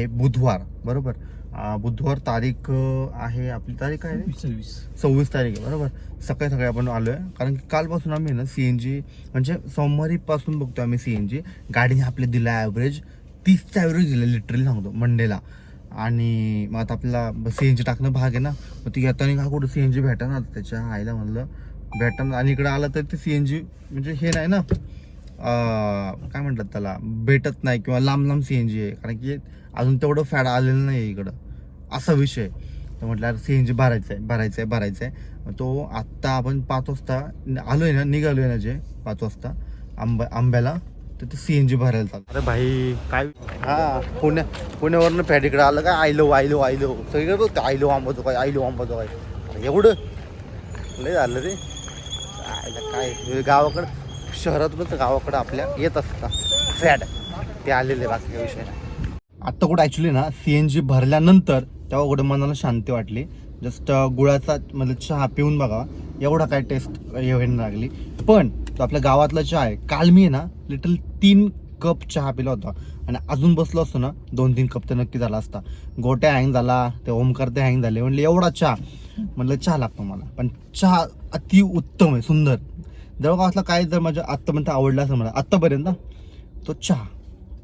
आहे बुधवार बरोबर? बुधवार तारीख आहे आपली तारीख आहे? सव्वीस सव्वीस. तारीख आहे बरोबर? सकाळी सकाळी आपण आलोय कारण की कालपासून आम्ही ना सी एन जी म्हणजे सोमवारी पासून बघतो आम्ही सी एन जी गाडीने आपले दिला ॲव्हरेज तीसचा ॲव्हरेज दिला लिटरली सांगतो मंडेला आणि मग आता आपल्याला सी एन जी टाकणं भाग आहे ना मग ती घेताना का कुठं सी एन जी भेटा ना त्याच्या आईला म्हणलं भेटा आणि इकडे आलं तर ते सी एन जी म्हणजे हे नाही ना काय म्हणतात त्याला भेटत नाही किंवा लांब लांब सी एन जी आहे. कारण की अजून तेवढं फॅड आलेलं नाही आहे इकडं. असा विषय आहे. तर म्हटलं अरे सी एन जी भरायचं आहे भरायचं आहे भरायचं आहे मग तो आत्ता आपण पाच वाजता आलोय ना निघालोय ना जे पाच वाजता आंबा आंब्याला तर ते सी एन जी भरायला चालतं अरे भाई काय? हा पुण्या पुण्यावरनं फॅट इकडे आलं काय आयलो आयलो आयलो. सगळीकडे बघतो आयलो आंबाचं काय आयलो आंबाचं काय. एवढं? लय झालं रे. आयला काय गावाकडं शहरातूनच गावाकडं आपल्या येत असतात फॅड ते आलेले बाकी विषय नाही. आत्ता कुठं ॲक्च्युली ना सी एन जी भरल्यानंतर तेव्हा कुठं मनाला शांती वाटली. जस्ट गुळाचा म्हणजे चहा पिऊन बघा. एवढा काय टेस्ट व्हायला लागली. पण तो आपल्या गावातला चहा आहे. काल मी आहे ना लिटल तीन कप चहा पिला होता. आणि अजून बसलो असतो ना दोन तीन कप तर नक्की झाला असता. गोट्या हँग झाला ते ओमकार ते हँग झाले. म्हणले एवढा चहा. म्हणलं चहा लागतो मला. पण चहा अति उत्तम आहे सुंदर. जवळपासला काय जर माझ्या आत्तापर्यंत आवडला असं मला आत्तापर्यंत तो चहा.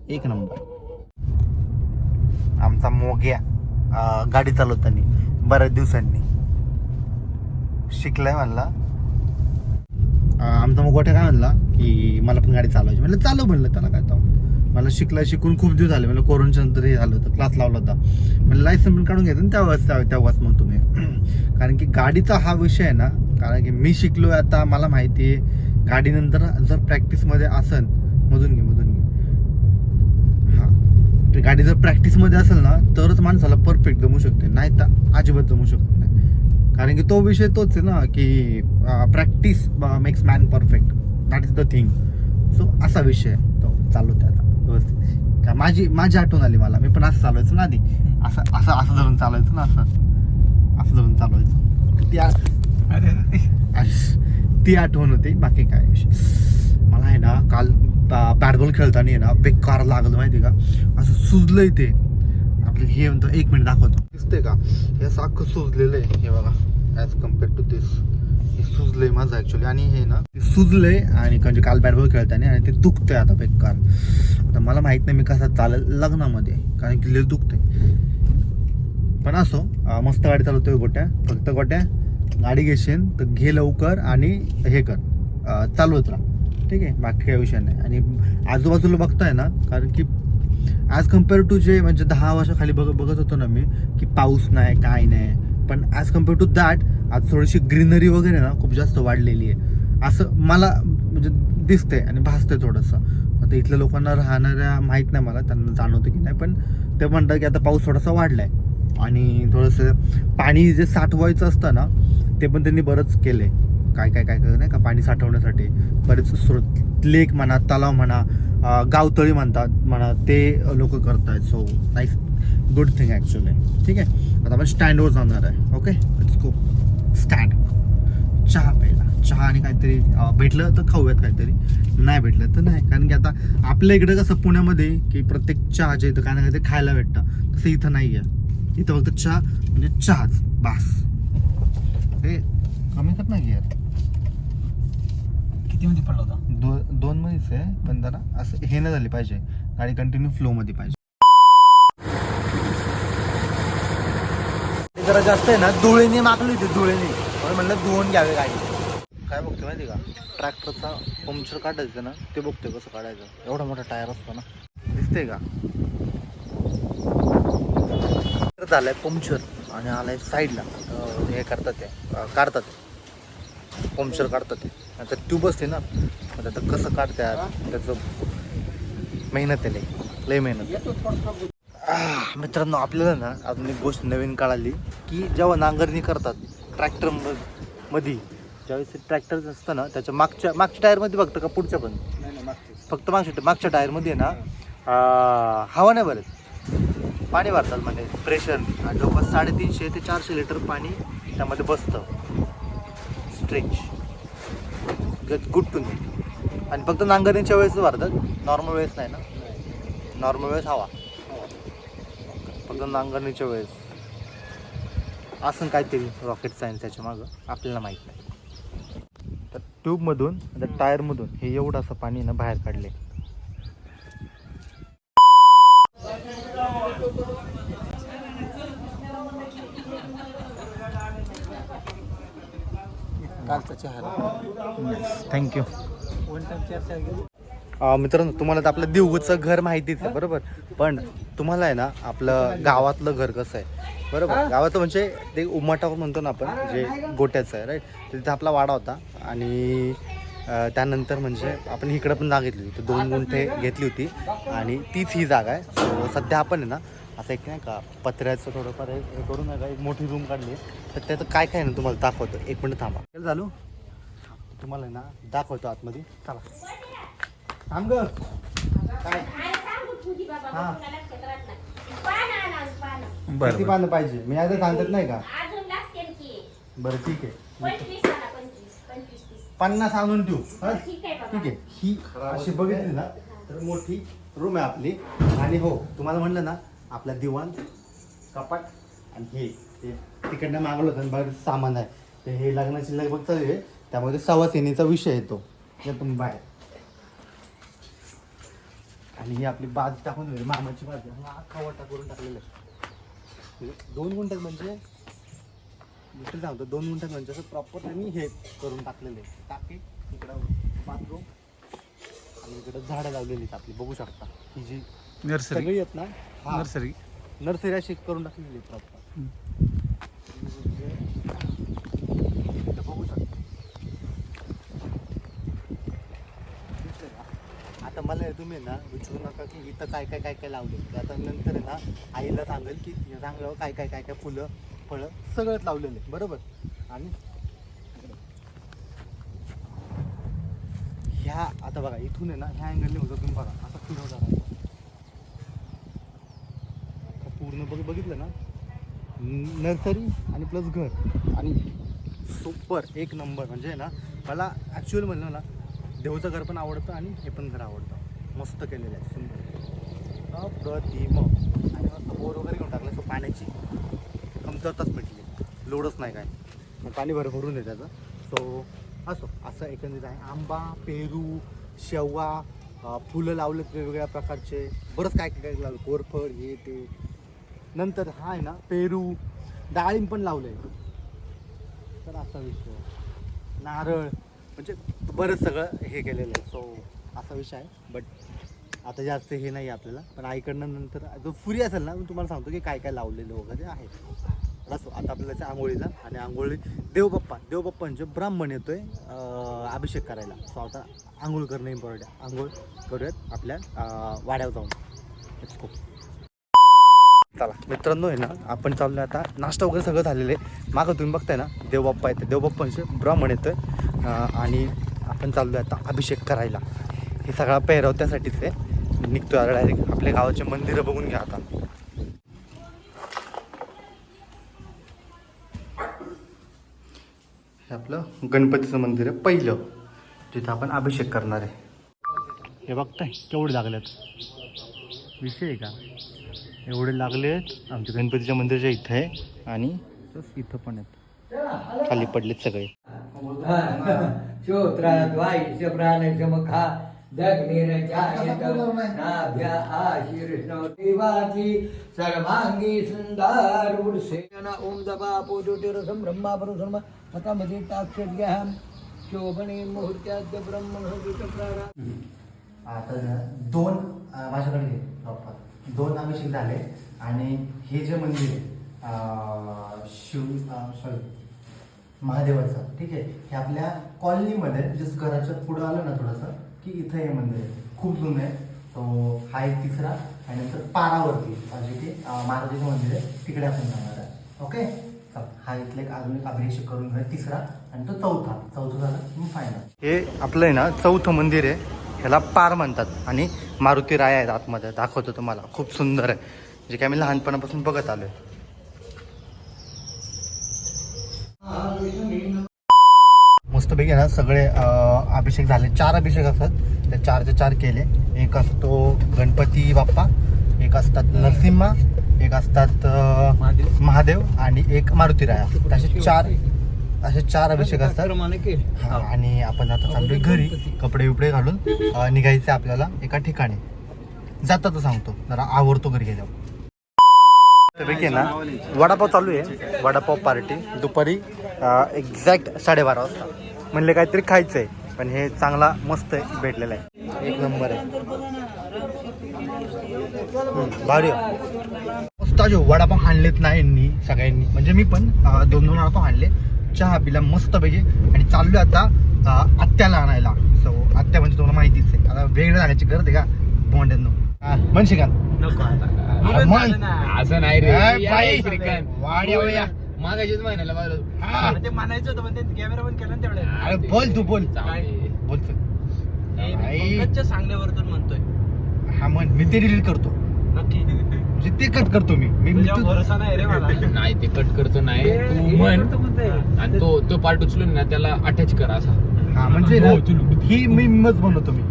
एक नंबर आमचा मोग्या गाडी चालवताना बऱ्याच दिवसांनी. शिकलाय म्हणला. आमचा आमचा मोगोट्या काय म्हणला की मला पण गाडी चालवायची. म्हणलं चालव म्हणलं त्याला काय तो. मला शिकलाय शिकून खूप दिवस झाले. म्हणलं कोरोनाच्या नंतर हे झालं होतं क्लास लावला होता. म्हणजे लायसन पण काढून घ्यायचं ना त्यावेळेस तेव्हाच मग तुम्ही. कारण की गाडीचा हा विषय आहे ना कारण की मी शिकलो आता मला माहिती आहे. गाडीनंतर जर प्रॅक्टिसमध्ये असन मधून घे मधून घे ते गाडी जर प्रॅक्टिसमध्ये असेल ना तरच माणसाला परफेक्ट जमू शकते. नाही तर अजिबात जमू शकत नाही. कारण की तो विषय तोच आहे ना की practice makes man perfect that is the thing so असा विषय तो चालवते आता. व्यवस्थित. का माझी माझी आठवण आली मला. मी पण असं चालवायचं ना आधी. असं असं असं धरून चालवायचं ना असं. असं धरून चालवायचं. ती अश- ती आठवण होती. बाकी काय विषय. बॅटबॉल बॅट बॉल खेळताना आहे ना बेकार लागलं माहिती का? असं सुजलंय ते. आपलं हे म्हणतो एक मिनिट दाखवतो. दिसतंय का? हे सारखं सुजलेलं आहे. हे बघा ॲज कंपेअर टू दिस हे सुजलंय माझं ॲक्च्युली आणि हे ना ते सुजलंय आणि म्हणजे काल बॅट बॉल खेळताना आणि ते दुखतंय आता बेकार. आता मला माहीत नाही मी कसं चालेल लग्नामध्ये कारण की लय दुखतंय. पण असो मस्त गाडी चालवतोय गोट्या. फक्त गोट्या गाडी घेशील तर घे लवकर आणि हे कर. चालवत राहा. ठीक आहे बाकी काही विषय नाही. आणि आजूबाजूला बघताय ना कारण की ॲज कंपेअर टू जे म्हणजे दहा वर्षाखाली बघ बघत होतो ना मी की पाऊस नाही काय नाही. पण ॲज कंपेअर टू दॅट आज थोडीशी ग्रीनरी वगैरे ना खूप जास्त वाढलेली आहे. असं मला म्हणजे दिसतंय आणि भासतंय थोडंसं. आता इथल्या लोकांना राहणाऱ्या माहीत नाही मला त्यांना जाणवतं की नाही पण ते म्हणतात की आता पाऊस थोडासा वाढलाय. आणि थोडंसं पाणी जे साठवायचं असतं ना ते पण त्यांनी बरंच केलं आहे काय काय काय नाही का पाणी साठवण्यासाठी. बरेच स्रोत लेक म्हणा तलाव म्हणा गावतळी म्हणतात म्हणा ते लोक करत आहेत so nice good thing actually ठीक आहे? आता आपण स्टँडवर जाणार आहे. ओके लेट्स गो स्टँड चहा प्यायला. चहा आणि काहीतरी भेटलं तर खाऊयात काहीतरी. नाही भेटलं तर नाही. कारण की आता आपल्या इकडे कसं पुण्यामध्ये की प्रत्येक चहाच्या इथं काय ना काहीतरी खायला भेटतं. तसं इथं नाही आहे इथं फक्त चहा म्हणजे चहाच. बास. हे कमी कर ना यार किती मध्ये पडला होता? दो दोन मध्येच आहे पण जरा असं हे नाही झाली पाहिजे. गाडी कंटिन्यू फ्लो मध्ये पाहिजे. जरा जास्त आहे ना धुळेने मागली होती धुळेने. म्हणून म्हणलं धुवून घ्यावे गाडी. काय बघतो माहिती का? ट्रॅक्टरचा पंक्चर काढायचं ना ते बघतोय कसं काढायचं. एवढा मोठा टायर असतो ना. दिसतंय का? झालंय पंक्चर आणि आलाय साईडला. हे करतात ते काढतात पंक्चर काढतात ते. आता ट्यूब असते ना आता आता कसं काढतात त्याचं मेहनत आहे लय. लय मेहनत. मित्रांनो आपल्याला ना अजून एक गोष्ट नवीन कळाली की जेव्हा नांगरणी करतात ट्रॅक्टरमध्ये ज्यावेळेस ट्रॅक्टर असतं ना त्याच्या मागच्या मागच्या टायरमध्ये बघतं का पुढच्या पण? फक्त मागच्या मागच्या टायरमध्ये ना हवा नाही भरत. पाणी भरतात म्हणजे प्रेशर जवळपास साडेतीनशे ते चारशे लिटर पाणी त्यामध्ये बसतं. स्ट्रेच गुड टू मी आणि फक्त नांगरणीच्या वेळेस भरतात नॉर्मल वेळेस नाही ना? नॉर्मल वेळेस हवा. फक्त नांगरणीच्या वेळेस. असं काहीतरी रॉकेट सायन्स त्याच्या मागं आपल्याला माहीत नाही. तर ट्यूबमधून त्या टायरमधून हे एवढं असं पाणी ना बाहेर काढले. कालचा चहा. थँक्यू मित्रांनो तुम्हाला तर आपलं देवगूचं घर माहितीच आहे बरोबर? पण तुम्हाला आहे ना आपलं गावातलं घर कसं आहे? बरोबर? गावाचं म्हणजे ते उमाटावर म्हणतो ना आपण जे गोट्याचं आहे राईट तिथे आपला वाडा होता आणि त्यानंतर म्हणजे आपण इकडं पण जागा घेतली होती. दोन गुंठे घेतली होती आणि तीच ही जागा आहे. सध्या आपण आहे ना असं एक नाही का पत्र्याचं थोडंफार हे हे करून नाही का एक मोठी रूम काढली. तर त्याचं काय काय ना तुम्हाला दाखवतो. एक मिनिट थांबा. चल झालो. तुम्हाला ना दाखवतो आतमध्ये. चला. थांब ग. काय? हा. बरं पानं पाहिजे? मी आता सांगत नाही का? बरं ठीक आहे. पन्नास आणून ठेवू. हं? ठीक आहे. ही अशी बघितली ना तर मोठी रूम आहे आपली. आणि हो तुम्हाला म्हणलं ना आपला दिवाण कपाट आणि हे ते तिकडनं मागवलं होतं बरं सामान आहे. तर हे लग्नाची लगबग चालू आहे. त्यामध्ये सव्वा सेनेचा विषय येतो जर तुम्ही बाहेर. आणि ही आपली बाज टाकून दिली मामाची बाज. आहे. अख्खा करून टाकलेलं दोन गुंठ्यात म्हणजे मी सांगतो दोन गुंठ्यात म्हणजे असं प्रॉपर त्यांनी हे करून टाकलेले आहे. टाकी इकडं बाथरूम आणि इकडं झाडं लावलेली आहेत आपली. बघू शकता. ही जी नर्सरी? सगळी आहेत ना? हा, नर्सरी? नर्सरी अशी करून टाकलेली आहे प्रॉपर. बघू शकता. दिसतंय का? आता मला हे तुम्ही ना विचारू नका की इथं काय काय काय काय लावले आता नंतर आहे ना आईला सांगेल की चांगलं काय काय काय काय फुलं फळं सगळंच लावलेलं आहे. बरोबर? आणि ह्या आता बघा इथून आहे ना ह्या अँगलने होतं तुम्ही बघा. असं फिरवता राहतो आता पूर्ण बघ बघितलं ना? नर्सरी आणि प्लस घर. आणि सुपर एक नंबर. म्हणजे ना मला ॲक्च्युअल म्हणलं ना देवचं घर पण आवडतं आणि हे पण घर आवडतं. मस्त केलेलं आहे सुंदर. अप्रतिम. आणि मस्त बोर वगैरे घेऊन टाकलं सो पाण्याची. कमतरताच मिटली लोडच नाही काय. मग पाणी भर भरून आहे त्याचं सो असो. असं एकंदरीत आहे. आंबा पेरू शेवगा फुलं लावलेत वेगवेगळ्या प्रकारचे. बरंच काय काय काय लावलं? कोरफड हे ते. नंतर हा आहे ना पेरू डाळिंब पण लावलं आहे तर असा विषय नारळ म्हणजे बरंच सगळं हे केलेलं आहे. सो असा विषय आहे. बट आता जास्त हे नाही आहे आपल्याला. पण आईकडनं नंतर जो फ्री असेल ना मी तुम्हाला सांगतो की काय काय लावलेलं वगैरे आहे तर असो आता आपल्याला आंघोळीला आणि आंघोळी देवबाप्पा देवबाप्पा म्हणजे ब्राह्मण येतोय अभिषेक करायला. सो आता आंघोळ करणं इम्पॉर्टंट आहे. आंघोळ करूयात आपल्या वाड्यावर जाऊन. खूप. चला. मित्रांनो आहे ना आपण चाललो आता. नाश्ता वगैरे सगळं झालेलं आहे. मागं तुम्ही बघताय ना देवबाप्पा येते देवबाप्पांचे म्हणजे ब्राह्मण येतं आणि आपण चाललो आता अभिषेक करायला. हे सगळा पेहराव त्यासाठीच आहे. निघतोय आता डायरेक्ट आपल्या गावाचे मंदिरं बघून घ्या आता. हे आपलं गणपतीचं मंदिर आहे पहिलं. जिथं आपण अभिषेक करणार आहे. हे बघताय केवढे लागल्यात विषय आहे का? एवढे लागले आहेत. आमच्या गणपतीच्या मंदिराच्या इथं आहे आणि इथं पण आहेत. खाली पडलेत सगळे. सर्वांगी सुन्दर ओम दबा पूजोतिरसं ब्रह्मा परुसर्म हतमधि ताक्षज्ञः शोभने मुहूर्त्याद्य ब्रह्मणोदित आता दोन माझ्याकडे घे दोन अभिषेक झाले. आणि हे जे मंदिर आहे शिव सॉरी महादेवाचं ठीक आहे? हे आपल्या कॉलनीमध्ये जस घराच्या पुढं आलं ना थोडंसं की इथं हे मंदिर आहे. खूप जुनं आहे. तो हा एक तिसरा आणि नंतर पारावरती जे की महाराजाचं मंदिर आहे. तिकडे आपण जाणार आहे. ओके? चल हा इथला एक अजून एक अभिषेक करून घेऊया. तिसरा आणि तो चौथा. चौथा झाला. फायनल हे आपलं आहे ना चौथं मंदिर आहे. ह्याला पार म्हणतात आणि मारुती राया आहेत आतमध्ये. दाखवतो तुम्हाला. खूप सुंदर आहे. जे काय मी लहानपणापासून बघत आलोय. मस्तपैकी ना सगळे अभिषेक झाले. चार अभिषेक असतात. त्या चारचे चार केले. एक असतो गणपती बाप्पा एक असतात नरसिंहा एक असतात महादेव. महादेव आणि एक मारुती राया. असे चार असे चार अभिषेक असतात. क्रमाने केले. हा, आणि आपण आता चाललोय घरी कपडे बिपडे घालून अं, निघायचे आपल्याला एका ठिकाणी. जाता तर सांगतो जरा आवडतो घरी गेल्यावर. ना? वडापाव चालू आहे. वडापाव पार्टी. दुपारी एक्झॅक्ट साडेबारा वाजता. म्हणले काहीतरी खायचंय पण हे चांगला मस्त आहे भेटलेला आहे. एक नंबर आहे. हम्म, भारी आहे. मस्त असे वडापाव आणलेत ना यांनी सगळ्यांनी. म्हणजे मी पण अं, दोन दोन वडापाव आणले. चहा पिला मस्त पैकी आणि चाललोय आता आत्याला आणायला. सो आत्या म्हणजे तुम्हाला माहितीच आहे. आता वेगळं जाण्याची गरज आहे का? बोंड्यांनो. म्हणशी का? नको आता. मन असं नाही रे. वाड्या. मागाशीच महिन्याला. हा. ते म्हणायचं होतं पण ते कॅमेरा बंद केला तेवढ्या बोल तू बोल. बोल सांगण्यावरतून म्हणतोय. हा म्हण. मी ते डिलीट करतो. नक्की. म्हणजे ते कट करतो मी. मी मी तुझ्या तू- भरोसा नाही रे मला. नाही ते कट करतो नाही. तू म्हण. आणि तो तो पार्ट उचलून ना त्याला अटॅच कर असा. हा म्हणजे ना हो, चलो. ही मी मच बनवतो मी.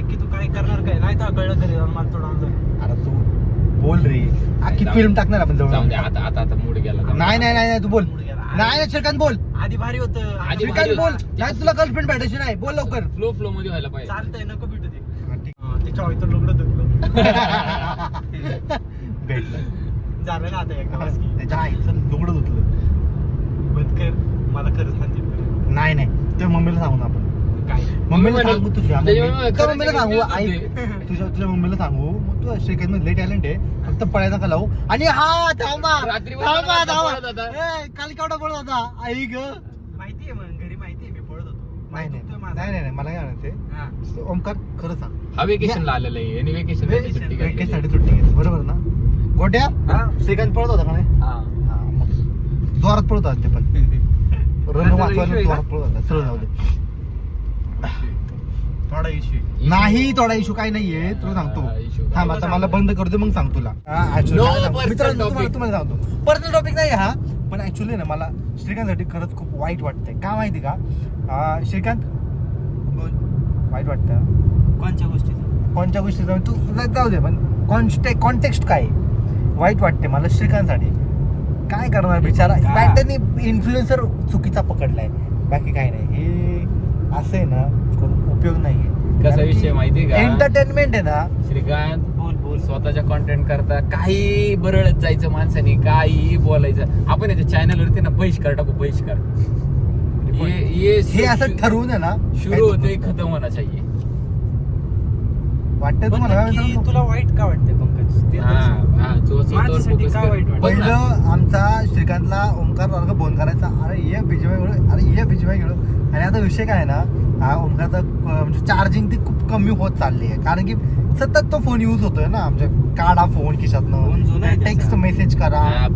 नक्की तू काय करणार काय नाही तर कळलं घरी जाऊन मला थोडं अरे तू बोल रे. अख्खी जाऊ फिल्म. टाकणार आपण जवळ. जाऊ दे आता आता आता मूड गेला. जाऊ दे. नाही नाही नाही नाही, तू बोल. नाही नाही श्रीकांत बोल. आधी भारी होतं. आधी श्रीकांत बोल. होतं. नाही तुला गर्लफ्रेंड भेटायची नाही. बोल लवकर. फ्लो फ्लो मध्ये व्हायला पाहिजे. चालतंय नको भेटू ते. हा, ठीक. तिच्या हॉईत लुगडं दुखलं भेटलं. झालं ना आता एकदा बस की. त्याच्या आईचं लुगडं धुतलं. बंद कर मला खरंच. नाही नाही. ते मम्मीला सांगू ना आपण. काय? मम्मीला सांगू तुझ्या. मम्मी- मम्मी- मम्मीला सांगू आई तुझ्या तुझ्या मम्मीला सांगू. मग तू श्रीकांत मध्ये टॅलेंट आहे. फक्त पळायचा का लावू. आणि हा थांबा. रात्री थांबा पळत थांबा. ए, काल केवढा पळत होता? आई ग माहितीये मग घरी माहितीये मी पळत होतो नाही नाही. नाही नाही मला काय हा. ओमकार खरं सांग. हा वेकेशनला आलेला आहे आणि वेकेशन सुट्टी वेकेशन घेतलेली साठी सुट्टी घेतली. बरोबर ना? गोट्या? हा. श्रीकांत पळत होता का नाही? हा. हा, मग जोरात पळत होता ते पण. आता वाचवायला issue आहे जोरात? पळत होता. सरळ जाऊ दे. थोडा इश्यू आहे. नाही थोडा इशू काय नाहीये. तुला हा, सांगतो issue. थांब आता मला बंद करतो मग सांग तुला. No personal topic. तुम्हाला सांगतो. पर्सनल टॉपिक नाही हा. पण ऍक्च्युली ना मला श्रीकांतसाठी खरंच खूप वाईट वाटतंय. का माहिती का? श्रीकांत बोल. वाईट वाटतं. कोणत्या गोष्टीचं? कोणत्या गोष्टी जाऊन तू जाऊ दे पण कॉन्टे कॉन्टेक्स्ट काय आहे? वाईट वाटते मला श्रीकांतसाठी. काय करणार बिचारा? त्यांनी इन्फ्लुएन्सर चुकीचा पकडलाय. बाकी काही नाही. हे असं आहे ना करून उपयोग नाहीये. कसा विषय माहितीये का? एंटरटेनमेंट आहे ना श्रीकांत स्वतःच्या कॉन्टेंट करता काही बरळत जायचं माणसाने काही बोलायचं आपण याच्या चॅनल वरती ना बहिष्कार टाकू बहिष्कार ये ये हे असं ठरवून आहे ना शुरू होते खतम होना चाहिए वाटतं पण तुम्हाला काय नक्की मित्रांनो? तुला वाईट का वाटते पंकज ते हा, तर सांग. हा, जो स्वतःवर माझ्यासाठी focus का कर. वाईट वाटतं? बघ ना. पहिलं आमचा श्रीकांतला ओंकार वर्ग फोन करायचा अरे ये खेळू अरे ये बीजेमाय खेळू आणि आता विषय काय आहे ना हा ओंकारचा अं, म्हणजे चार्जिंग ती खूप कमी होत चालली आहे. कारण की सतत तो फोन यूज होतोय ना म्हणजे काढा फोन खिशातनं. त्याचा. टेक्स्ट मेसेज करा. हा,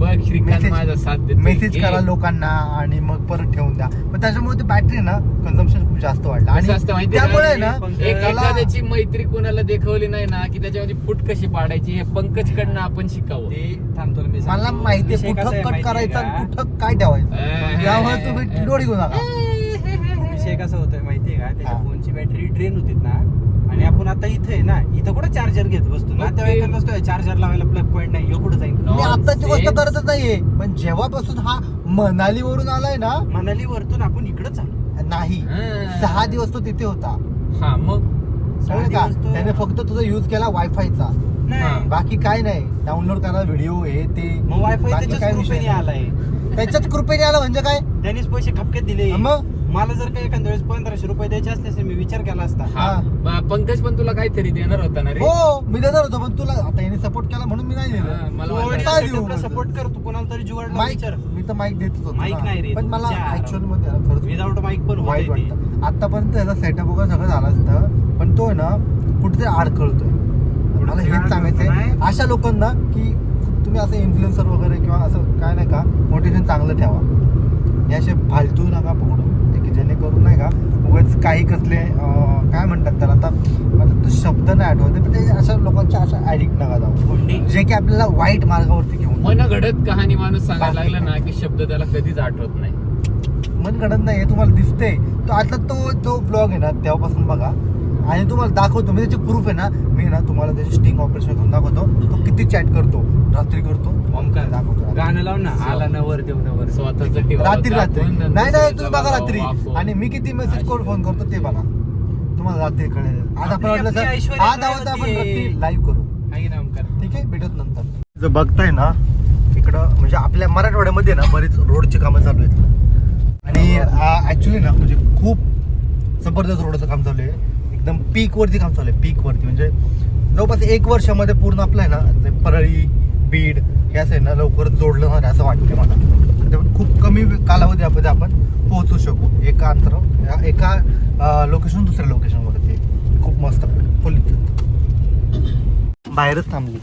देतो मेसेज करा लोकांना आणि मग परत ठेवून द्या. पण त्याच्यामुळे ती बॅटरी ना कन्झम्पशन खूप जास्त वाढलं. का? त्यामुळे ना एखाद्याची मैत्री कोणाला देखवली नाही ना की त्याच्यामध्ये फूट कशी पाडायची हे पंकज कडनं आपण शिकावं. मला कसा कुठं कट करायचं आणि? कुठं काय ठेवायचं. अं, तुम्ही. डोळी घेऊ नका. विषय कसा होतोय माहितीये का? त्याच्या. फोनची बॅटरी ड्रेन होती ना. आणि आपण आता इथे आहे ना इथं कुठं चार्जर घेत बसतो ना? मग त्या ते- वेळेला नसतो चार्जर लावायला प्लग पॉईंट नाही कुठं जाईल. मी आत्ताची गोष्ट. करतच नाहीये पण जेव्हापासून हा मनाली वरून आलाय ना मनाली वरतून आपण इकडं चालू. नाही. हा. सहा दिवस तो तिथे होता. हा मग? त्याने फक्त तुझा युज केला वायफायचा नाही. बाकी काय नाही. डाउनलोड करा व्हिडिओ हे ते. मग वायफाय त्याच्याच विषय कृपेने नाही. आलाय. त्याच्याच कृपेने आला म्हणजे काय? त्यांनीच पैसे खपक्यात दिले. मग? मला जर काही एखाद्या वेळेस पंधराशे रुपये द्यायचे असते, मी विचार केला असता हा. ब- पंकज पण तुला काहीतरी देणार होता ना रे हो मी देणार होतो पण तुला आता याने सपोर्ट केला म्हणून मी नाही हा, दिलं मला वाटलं. काय? सपोर्ट कर तू कोणाला तरी जुगाडला माईक विचार मी तर माईक देतच होतो. नाही रे, पण मला. ऍक्च्युअलमध्ये ना खरंच विदाऊट माईक पण वाईट. वाटतं आतापर्यंत याचा सेटअप वगैरे सगळं झालं असतं पण तो आहे ना कुठेतरी अडकळतोय मला हेच सांगायचंय अडकळतोय. अशा लोकांना की तुम्ही असं इन्फ्लुएन्सर वगैरे किंवा असं काय नाही का मोटिवेशन चांगलं ठेवा हे असे फालतू नका पकडू जेणेकरून नाही का उगाच काही कसले काय म्हणतात त्याला आता मला तो शब्द नाही आठवते पण ते अशा लोकांच्या अशा ऍडिक्ट नका जाऊ. जे की आपल्याला वाईट मार्गावरती घेऊन मन घडत कहाणी माणूस सांगायला लागला ना की शब्द त्याला कधीच आठवत नाही. मन घडत नाही हे तुम्हाला दिसते तो आता तो तो ब्लॉग आहे ना तेव्हापासून बघा. आणि तुम्हाला दाखवतो मी त्याची प्रूफ आहे ना मी ना तुम्हाला त्याची स्टिंग ऑपरेशन करून दाखवतो. तो किती चॅट करतो? रात्री करतो. ओमकार दाखवतो. गाणं लाव ना. आला नवर देव नवर. स्वतःच रात्री. रात्री नाही नाही तुम्ही बघा रात्री. आणि मी किती मेसेज करून फोन करतो ते बघा. तुम्हाला रात्री कळेल. आज आपण वाटलं ऐश्वर्या आज आपण लाईव्ह करू. ठीक आहे? भेटत नंतर. जर बघताय ना इकडं म्हणजे आपल्या मराठवाड्यामध्ये ना बरीच रोडची कामं चालू आहेत. आणि ऍक्च्युली ना म्हणजे खूप जबरदस्त रोडचं काम चालू आहे. एकदम पीकवरती काम चालू आहे पीकवरती म्हणजे जवळपास एक वर्षामध्ये पूर्ण आपलं आहे ना ते परळी बीड हे असं आहे ना लवकर जोडलं जाणार आहे असं वाटते मला. त्यामुळे खूप कमी कालावधीमध्ये आपण पोहोचू शकू. एका अंतर एका लोकेशन दुसऱ्या लोकेशनवरती खूप मस्त. फुल बाहेरच थांबली.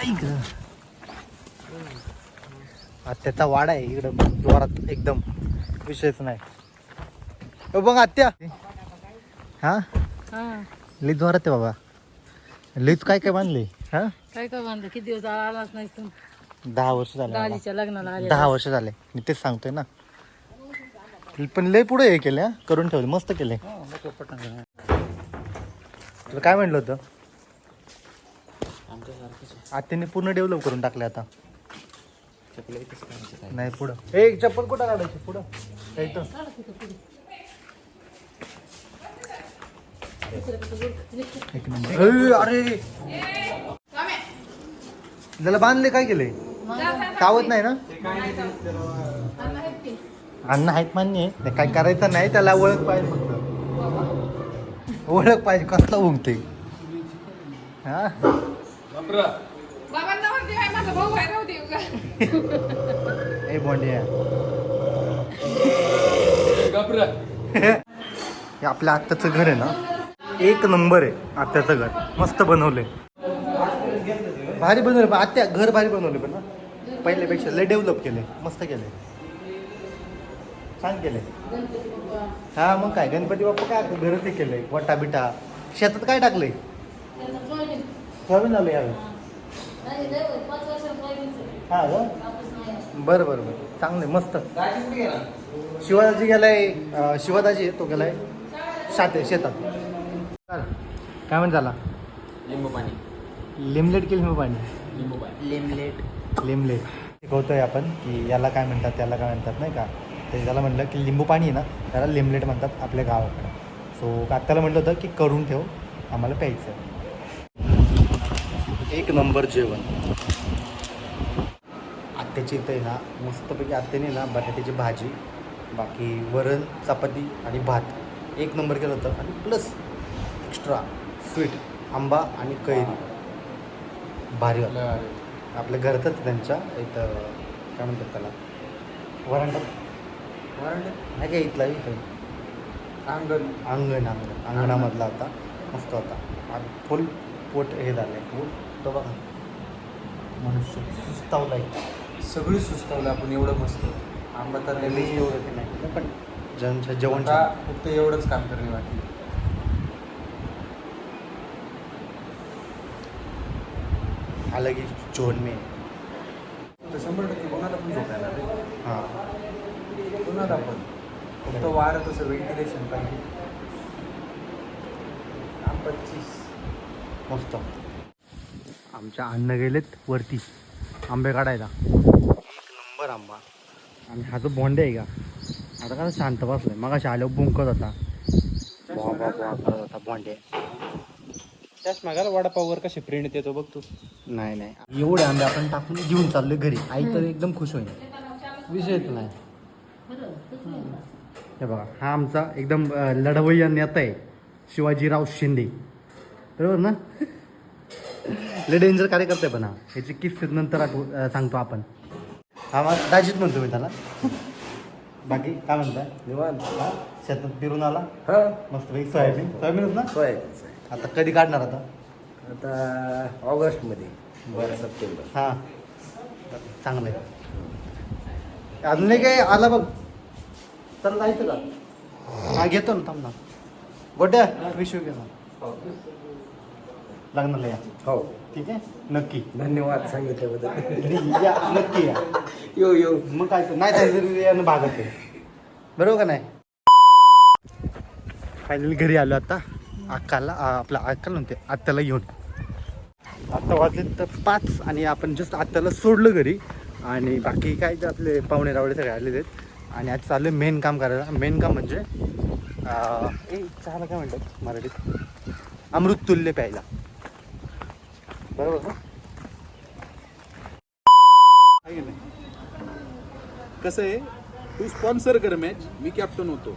ऐक आत्याचा वाडा आहे इकडं. जोरात एकदम. विषयच नाही. बघ आत्या. हा? लई जोरात आहे बाबा. लईच काय काय बांधले? हा? काय काय बांधलं? किती दिवस आलाच नाही तू दहा वर्ष झाले लग्नाला आले दहा वर्ष झाले. मी तेच सांगतोय ना. पण लय पुढे हे केले हा? करून ठेवले. मस्त केले तुला काय म्हणलं होतं? आत्याने पूर्ण डेव्हलप करून टाकले आता. नाही पुढं. ए चप्पल कुठं काढायची? पुढं. हे इथं. एक नंबर अरे. त्याला बांधले काय केले कावत नाही ना? अन्न आहेत मान्य. आहे ते काय करायचं नाही त्याला ओळख पाहिजे फक्त. ओळख पाहिजे कसला उमते हा? बाबांना म्हणते ए हे आपल्या आत्ताचं घर आहे ना? एक नंबर आहे आत्याचं घर. मस्त बनवलंय. भारी बनवलं पण आत्या घर भारी बनवले पण ना. पहिल्यापेक्षा लय डेव्हलप केले मस्त केले छान केले हा मग काय? गणपती बाप्पा काय घरच हे केलंय वटा बिटा शेतात काय टाकलंय? सोयाबीन आलं यावेळी. हा ग बरं बरं बरं. चांगलं आहे मस्त. शिवाजी गेलाय अं, शिवादाजी आहे, तो गेलाय शाते शेतात. काय म्हणत झाला? लिंबू पाणी. लिमलेट केली मग पाणी? लिंबू पाणी. लिमलेट लिमलेट शिकवतोय आपण की याला काय म्हणतात त्याला काय म्हणतात नाही का? तर त्याला म्हटलं की लिंबू पाणी आहे ना त्याला लिमलेट म्हणतात आपल्या गावाकडे. सो काकाला म्हटलं होतं की करून ठेव आम्हाला प्यायचं एक नंबर जेवण. आत्याची इथं आहे ना मस्तपैकी आत्याने ना बटाट्याची भाजी बाकी वरण चपाती आणि भात. एक नंबर केलं होतं आणि प्लस एक्स्ट्रा स्वीट आंबा आणि कैरी. भारी आपल्या घरचंच आहे त्यांच्या इथं काय म्हणतात त्याला? वरांडात वरांडात नाही काय इथला इथं? अंगण. अंगण अंगण. अंगणामधला होता. मस्त होता. आणि फुल पोट हे झालं आहे फुल. तो बघा. मनुष्य सुस्तावला आहे सगळी सुस्तावलं. आपण एवढं मस्त. आंबा तर एवढं ते नाही. पण जेवण जेवण फक्त एवढंच काम करणे बाकी. आलं की जोड में शंभर टक्के कोणाला पण झोपायला रे. हां. कोणाला पण. फक्त वारं तसं व्हेंटिलेशन पाहिजे. पच्चीस. मस्त. आमच्या अन्न गेलेत वरती. आंबे काढायला. एक नंबर आंबा. आणि हा जो बोंडे आहे का? आता का शांत बसलाय. मग अशा आल्यावर बुंकत होता. बोंडे त्याच मागाला वडापाववर कसे प्रिंट देतो बघ तू. नाही नाही. एवढे आंबे आपण टाकून घेऊन चाललोय घरी. आई तर एकदम खुश होईल. विषयच नाही. हे बघा हा आमचा एकदम लढवय्या नेता आहे शिवाजीराव शिंदे. बरोबर ना? लय डेंजर कार्यकर्ता आहे पण हा. याची किस्से नंतर आठव सांगतो आपण. हा मग दाजीच म्हणतो मी त्याला. बाकी काय म्हणताय? निवांत? शेतात फिरून आला? हा. मस्त सोयाबीन. सोयाबीनच ना? होय आता कधी काढणार आता? आता ऑगस्टमध्ये बरं सप्टेंबर. हा. चांगलं आहे. अजून नाही काय आला बघ. चल जायचं का हा घेतो ना थांब ना. गोट्या विषय घे ना लग्नाला या. हो. ठीक आहे? नक्की. धन्यवाद सांगितल्याबद्दल. या नक्की या. यो यो. मग काय तर नाही सांगितलं यानं भागत आहे. बरोबर का नाही? फायनली घरी आलो आता. अक्काला आपला अक्काला म्हणते आत्याला घेऊन. आत्ता वाजले तर पाच आणि आपण जस्ट आत्याला सोडलं घरी. आणि बाकी काय ते आपले पाहुणे रावळे सगळे आलेले आहेत. आणि आज चालू मेन काम करायला. मेन काम म्हणजे ए चहाला काय म्हणतात मराठीत? अमृत तुल्य प्यायला. बरोबर आहे की नाही? कसं आहे? तू स्पॉन्सर कर मॅच मी कॅप्टन होतो.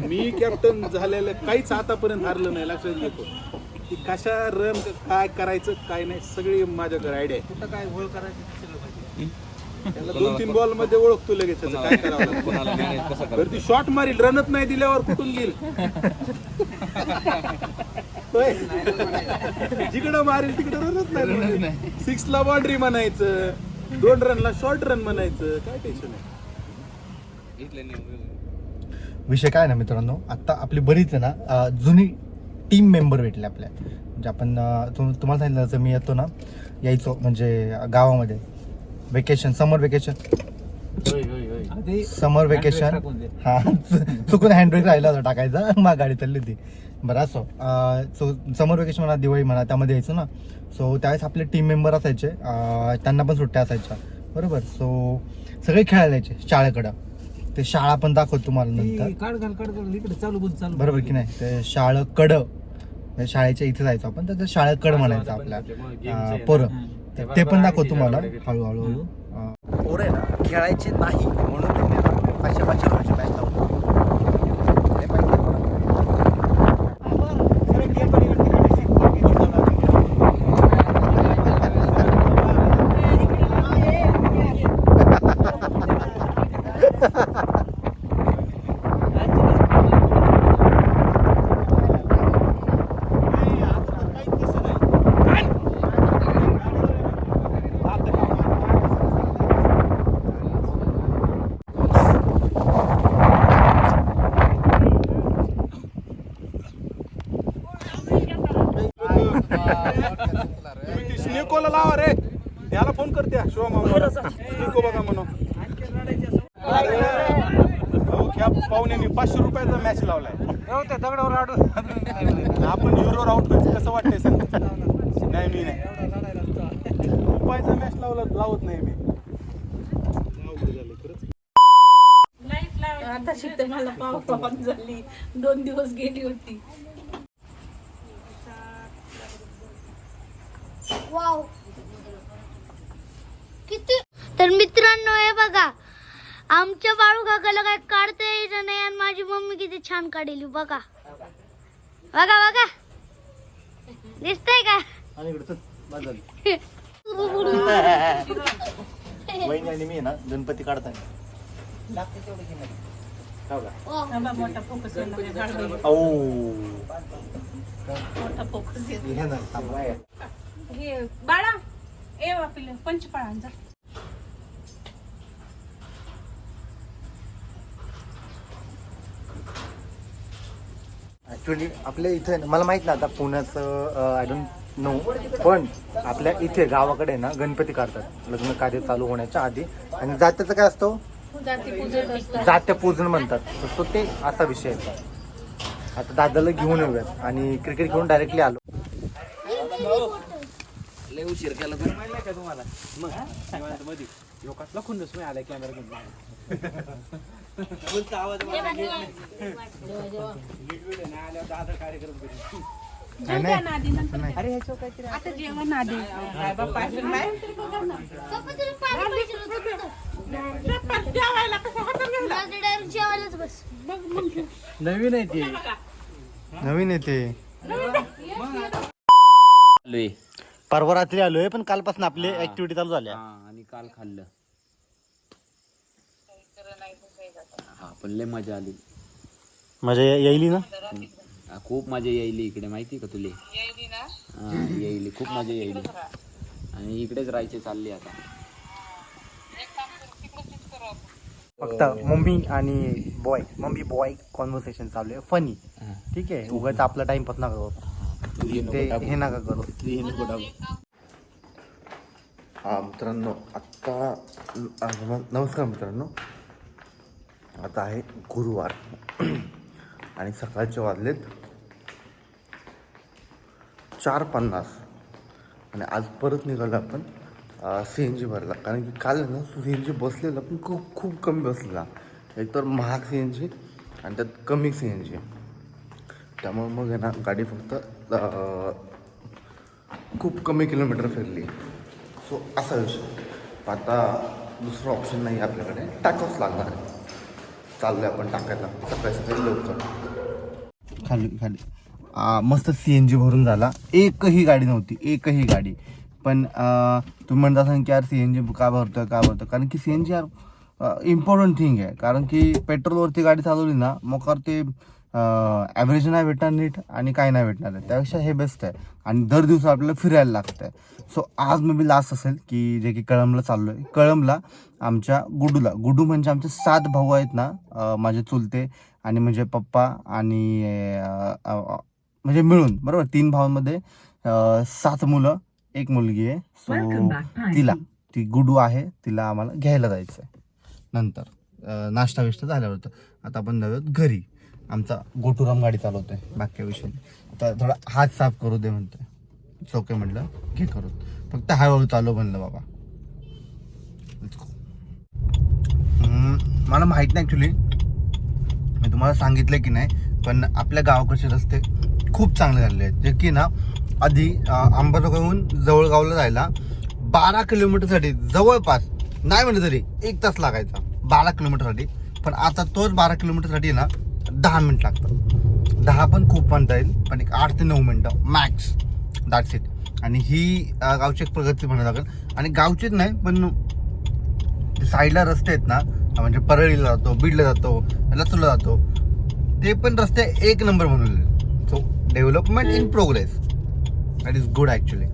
मी कॅप्टन झालेलं काहीच आतापर्यंत हारलं नाही लक्षात घेतो. की कशा रन काय करायचं काय नाही सगळी माझ्याकडे आयडिया आहे. कुठं काय गोळ करायचं त्याला दोन तीन बॉलमध्ये ओळखतो लगेच त्याचं काय करावं ती शॉट मारील रनच नाही दिल्यावर कुठून गेल होय. जिकडं मारील तिकडं रनच नाही सिक्स ला बाउंड्री म्हणायचं दोन रनला शॉर्ट रन म्हणायचं काय टेन्शन आहे? विषय काय ना मित्रांनो आत्ता आपली बरीच आहे ना जुनी टीम मेंबर भेटले आपल्या. म्हणजे आपण तुम तुम्हाला सांगितलं जसं मी येतो ना यायचो म्हणजे गावामध्ये. Vacation summer vacation summer vacation हा चुकून हँडब्रेक राहिला होता टाकायचा. मग गाडी चालली होती. बरं असो. सो समर वेकेशन म्हणा दिवाळी म्हणा त्यामध्ये यायचो ना. सो त्यावेळेस आपले टीम मेंबर असायचे. त्यांना पण सुट्ट्या असायच्या. बरोबर. सो सगळे खेळायला यायचे शाळेकडं. ते शाळा पण दाखवतो तुम्हाला नंतर. काढ घाल काढ घाल. इकडे चालू बंद चालू बरोबर की नाही? ते शाळेकडं म्हणजे शाळेच्या इथे जायचो आपण तर ते शाळेकडं म्हणायचं आपल्या पोरं. तर ते पण दाखवतो तुम्हाला. हळूहळू. पोरं आहे ना खेळायचे नाही म्हणून त्यांनी पाचशे रुपयाची मॅच लावली लय पैसे आहेत. तुम्ही ती स्नेकोला लावा रे. त्याला फोन करते शिवा मामा. बघा म्हणून पाहुण्यांनी पाचशे रुपयाचा मॅच लावलाय. त्या दगडावर आडू आणि आपण युरोवर आउट व्हायचं कसं वाटतंय सांग? नाही मी नाही. रुपयाचा मॅच लावला लावत नाही मी. अवघड झालं खरंच आता शिकते मला पाव पावन झाली. दोन दिवस गेली होती वाव किती तर मित्रांनो हे बघा आमच्या बाळू काकाला काय काढता यायचं नाही मम्मी किती छान काढली बघा बघा बघा दिसतंय का आणि इकडं चल, बस झालं. वहिनी आणि मी आहे ना गणपती काढताय हो का? मोठा फोकस औ. मोठा फोकस हे ना, थांबा. हे बाळा ए वापिल पंचपाळांचा ॲक्च्युली आपल्या इथे मला माहीत नाही आता पुण्याचं आय डोंट नो पण आपल्या इथे गावाकडे ना गणपती काढतात. लग्न कार्य चालू होण्याच्या आधी. आणि जात्याचं काय असतं? जात्या पूजन म्हणतात. तर तो ते असा विषय आहे. आता दादाला घेऊन येऊयात. आणि क्रिकेट घेऊन डायरेक्टली आलो. लय उशीर केला तुम्हाला मग मध्ये योगात लखून मी आलाय कॅमेरा घेऊन आवाज येत आल्यावर दादा कार्यक्रम करेल अरे काहीतरी आता जेवण काय बाप्पा नवीन आहे ते. नवीन येते आलोय. परवा रात्री आलोय पण कालपासून आपली ऍक्टिव्हिटी चालू झाल्या काल खाल्लं. हा पण लय मजा आली. म्हणजे येईली ना? हा, खूप मजा यायली इकडे माहिती का तुले? हा यायली खूप मजा यायली. आणि इकडेच राहायचे चालले आता. फक्त मम्मी आणि बॉय मम्मी बॉय कॉन्व्हर्सेशन चालू आहे फनी ठीक आहे उगाच आपला टाइमपास नका करू. तू. हे नका करू. हा मित्रांनो आत्ता नमस्कार मित्रांनो. आता आहे गुरुवार आणि सकाळचे वाजलेत चार पन्नास. आणि आज परत निघालो आपण सी एन जी भरला. कारण की काल आहे ना सी एन जी बसलेला पण खूप खूप कमी बसलेला. एक तर महाग सी एन जी आणि त्यात कमी सी एन जी त्यामुळे मग आहे ना गाडी फक्त खूप कमी किलोमीटर फिरली. सो असा विषय. आता दुसरं ऑप्शन नाही आपल्याकडे. टाकावंच लागणार आहे. चाललोय आपण टाकायला. सकाळी सकाळी लवकर खाली खाली. मस्त सी एन जी भरून झाला. एकही गाडी नव्हती. एकही गाडी. पण तुम्ही म्हणत असाल की यार सी एन जी का भरतोय का भरतो कारण की सी एन जी यार इम्पॉर्टंट थिंग आहे. कारण की पेट्रोलवरती गाडी चालवली ना मग ते ॲव्हरेज नाही भेटणार नीट आणि काय नाही भेटणार आहे. त्यापेक्षा हे बेस्ट आहे. आणि दर दिवसा आपल्याला फिरायला लागतं आहे सो आज मे बी लास्ट असेल की जे की कळमला चाललो आहे कळमला आमच्या गुडूला. गुडू म्हणजे आमचे सात भाऊ आहेत ना माझे चुलते आणि म्हणजे पप्पा आणि म्हणजे मिळून बरोबर? तीन भावांमध्ये सात मुलं एक मुलगी आहे. सो तिला ती गुडू आहे. तिला आम्हाला घ्यायला जायचं आहे नंतर नाश्ता विष्टा झाल्यावर होतं आता आपण जाऊयात घरी. आमचा गोटुराम गाडी चालवतोय बाकी विषय तर आता थोडा हात साफ करू दे म्हणतोय. चौके म्हटलं घे करू फक्त हळूहळू चालू म्हणलं बाबा. मला माहीत नाही ॲक्च्युली मी तुम्हाला सांगितलं की नाही पण आपल्या गावाकडचे रस्ते खूप चांगले झालेले आहेत. जे की ना आधी अंबाजोगाईहून जवळगावला जायला बारा किलोमीटरसाठी जवळपास नाही म्हणलं तरी एक तास लागायचा बारा किलोमीटरसाठी पण आता तोच बारा किलोमीटरसाठी ना दहा मिनिट लागतात. दहा पण खूप म्हणता येईल पण एक आठ ते नऊ मिनटं मॅक्स दॅट्स इट आणि ही गावची एक प्रगती म्हणायला लागेल. आणि गावचीच नाही पण साईडला रस्ते आहेत ना म्हणजे परळीला जातो बीडला जातो लातूरला जातो ते पण रस्ते एक नंबर म्हणून so development in progress that is good actually